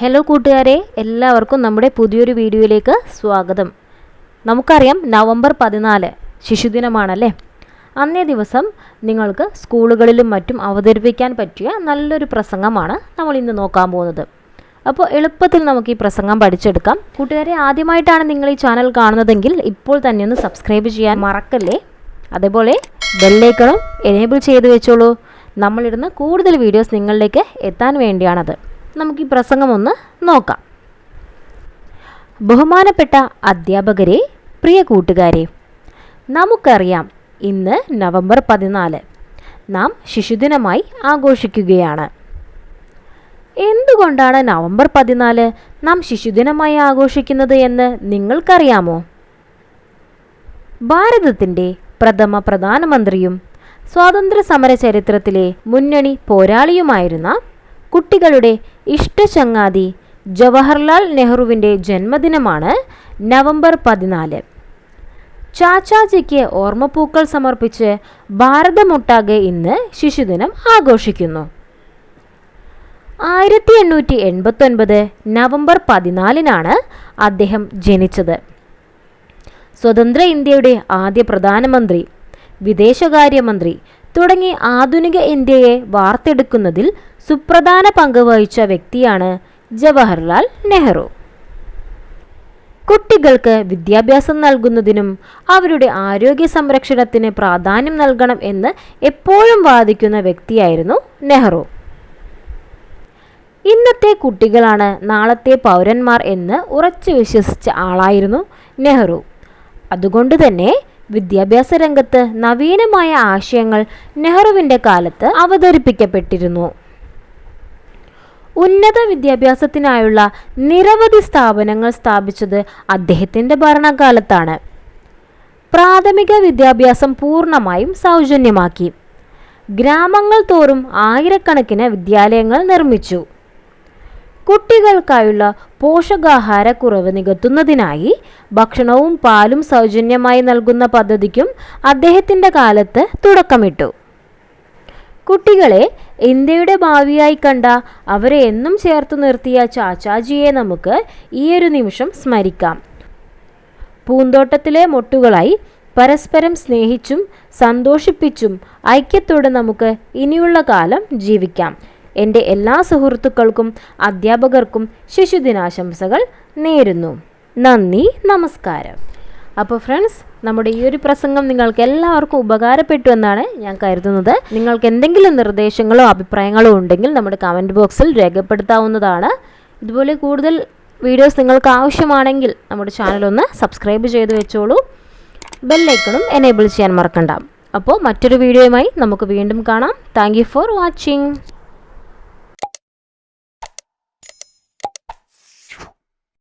Hello കൂട്ടുകാരെ എല്ലാവർക്കും നമ്മുടെ പുതിയൊരു വീഡിയോയിലേക്ക് സ്വാഗതം. നമുക്കറിയാം നവംബർ പതിനാല് ശിശുദിനമാണല്ലേ? അന്നേ ദിവസം നിങ്ങൾക്ക് സ്കൂളുകളിലും മറ്റും അവതരിപ്പിക്കാൻ പറ്റിയ നല്ലൊരു പ്രസംഗമാണ് നമ്മൾ ഇന്ന് നോക്കാൻ പോകുന്നത്. അപ്പോൾ എളുപ്പത്തിൽ നമുക്ക് ഈ പ്രസംഗം പഠിച്ചെടുക്കാം. കൂട്ടുകാരെ ആദ്യമായിട്ടാണ് നിങ്ങൾ ഈ ചാനൽ കാണുന്നതെങ്കിൽ ഇപ്പോൾ തന്നെ ഒന്ന് സബ്സ്ക്രൈബ് ചെയ്യാൻ മറക്കല്ലേ? അതേപോലെ ബെല്ലൈക്കണും എനേബിൾ ചെയ്ത് വെച്ചോളൂ. നമ്മളിടുന്ന കൂടുതൽ വീഡിയോസ് നിങ്ങളിലേക്ക് എത്താൻ വേണ്ടിയാണത്. നമുക്ക് ഈ പ്രസംഗം ഒന്ന് നോക്കാം. ബഹുമാനപ്പെട്ട അധ്യാപകരെ പ്രിയ കൂട്ടുകാരെ നമുക്കറിയാം ഇന്ന് നവംബർ പതിനാല്. നാം ശിശുദിനമായി ആഘോഷിക്കുകയാണ്. എന്തുകൊണ്ടാണ് നവംബർ പതിനാല് നാം ശിശുദിനമായി ആഘോഷിക്കുന്നത് എന്ന് നിങ്ങൾക്കറിയാമോ? ഭാരതത്തിന്റെ പ്രഥമ പ്രധാനമന്ത്രിയും സ്വാതന്ത്ര്യ സമര ചരിത്രത്തിലെ മുന്നണി പോരാളിയുമായിരുന്ന കുട്ടികളുടെ ഇഷ്ടചങ്ങാതി ജവഹർലാൽ നെഹ്റുവിന്റെ ജന്മദിനമാണ് നവംബർ പതിനാല്. ചാച്ചാജിക്ക് ഓർമ്മപ്പൂക്കൾ സമർപ്പിച്ച് ഭാരതമൊട്ടാകെ ഇന്ന് ശിശുദിനം ആഘോഷിക്കുന്നു. ആയിരത്തി എണ്ണൂറ്റി എൺപത്തൊൻപത് നവംബർ പതിനാലിനാണ് അദ്ദേഹം ജനിച്ചത്. സ്വതന്ത്ര ഇന്ത്യയുടെ ആദ്യ പ്രധാനമന്ത്രി വിദേശകാര്യമന്ത്രി തുടങ്ങി ആധുനിക ഇന്ത്യയെ വാർത്തെടുക്കുന്നതിൽ സുപ്രധാന പങ്ക് വഹിച്ച വ്യക്തിയാണ് ജവഹർലാൽ നെഹ്റു. കുട്ടികൾക്ക് വിദ്യാഭ്യാസം നൽകുന്നതിനും അവരുടെ ആരോഗ്യ സംരക്ഷണത്തിന് പ്രാധാന്യം നൽകണം എന്ന് എപ്പോഴും വാദിക്കുന്ന വ്യക്തിയായിരുന്നു നെഹ്റു. ഇന്നത്തെ കുട്ടികളാണ് നാളത്തെ പൗരന്മാർ എന്ന് ഉറച്ചു വിശ്വസിച്ച ആളായിരുന്നു നെഹ്റു. അതുകൊണ്ട് തന്നെ വിദ്യാഭ്യാസ രംഗത്ത് നവീനമായ ആശയങ്ങൾ നെഹ്റുവിന്റെ കാലത്ത് അവതരിപ്പിക്കപ്പെട്ടിരുന്നു. ഉന്നത വിദ്യാഭ്യാസത്തിനായുള്ള നിരവധി സ്ഥാപനങ്ങൾ സ്ഥാപിച്ചത് അദ്ദേഹത്തിന്റെ ഭരണകാലത്താണ്. പ്രാഥമിക വിദ്യാഭ്യാസം പൂർണമായും സൗജന്യമാക്കി. ഗ്രാമങ്ങൾ തോറും ആയിരക്കണക്കിന് വിദ്യാലയങ്ങൾ നിർമ്മിച്ചു. കുട്ടികൾക്കായുള്ള പോഷകാഹാരക്കുറവ് നികത്തുന്നതിനായി ഭക്ഷണവും പാലും സൗജന്യമായി നൽകുന്ന പദ്ധതിക്കും അദ്ദേഹത്തിന്റെ കാലത്ത് തുടക്കമിട്ടു. കുട്ടികളെ ഇന്ത്യയുടെ ഭാവിയായി കണ്ട അവരെ എന്നും ചേർത്ത് നിർത്തിയ ചാച്ചാജിയെ നമുക്ക് ഈയൊരു നിമിഷം സ്മരിക്കാം. പൂന്തോട്ടത്തിലെ മൊട്ടുകളായി പരസ്പരം സ്നേഹിച്ചും സന്തോഷിപ്പിച്ചും ഐക്യത്തോടെ നമുക്ക് ഇനിയുള്ള കാലം ജീവിക്കാം. എന്റെ എല്ലാ സുഹൃത്തുക്കൾക്കും അധ്യാപകർക്കും ശിശുദിനാശംസകൾ നേരുന്നു. നന്ദി നമസ്കാരം. അപ്പോൾ ഫ്രണ്ട്സ് നമ്മുടെ ഈ ഒരു പ്രസംഗം നിങ്ങൾക്ക് എല്ലാവർക്കും ഉപകാരപ്പെട്ടു എന്നാണ് ഞാൻ കരുതുന്നത്. നിങ്ങൾക്ക് എന്തെങ്കിലും നിർദ്ദേശങ്ങളോ അഭിപ്രായങ്ങളോ ഉണ്ടെങ്കിൽ നമ്മുടെ കമന്റ് ബോക്സിൽ രേഖപ്പെടുത്താവുന്നതാണ്. ഇതുപോലെ കൂടുതൽ വീഡിയോസ് നിങ്ങൾക്ക് ആവശ്യമാണെങ്കിൽ നമ്മുടെ ചാനലൊന്ന് സബ്സ്ക്രൈബ് ചെയ്ത് വെച്ചോളൂ. ബെല്ലൈക്കണും എനേബിൾ ചെയ്യാൻ മറക്കണ്ട. അപ്പോൾ മറ്റൊരു വീഡിയോയുമായി നമുക്ക് വീണ്ടും കാണാം. Thank for watching